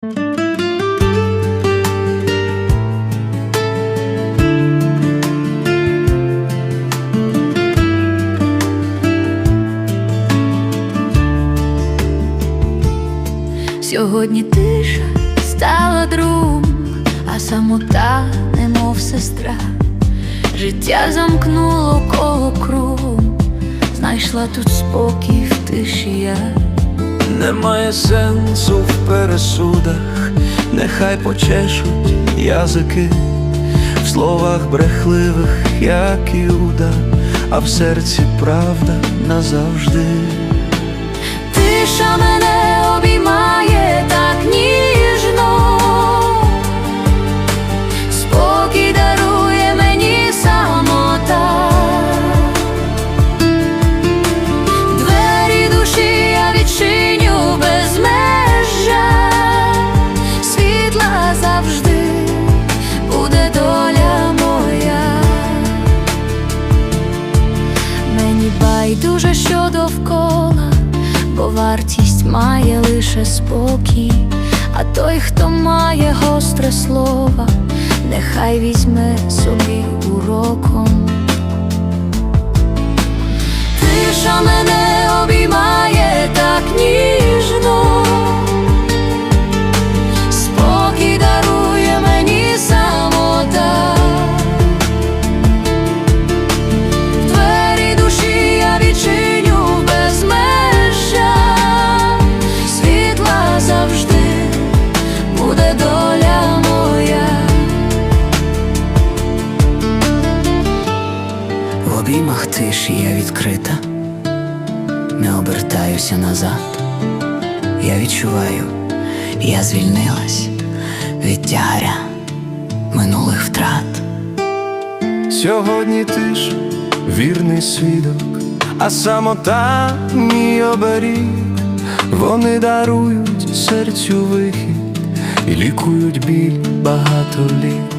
Сьогодні тиша стала другом, а самота, немов сестра. Життя замкнуло коло кругом, знайшла тут спокій в тиші я. Немає сенсу в пересудах, нехай почешуть язики, в словах брехливих, як Іуда, а в серці правда назавжди. Тиша мене довкола, бо вартість має лише спокій, а той, хто має гостре слово, нехай візьме собі уроком. Обіймах тиші я відкрита, не обертаюся назад. Я відчуваю, я звільнилась від тягаря минулих втрат. Сьогодні ти ж вірний свідок, а самота мій оберіг. Вони дарують серцю вихід і лікують біль багато літ.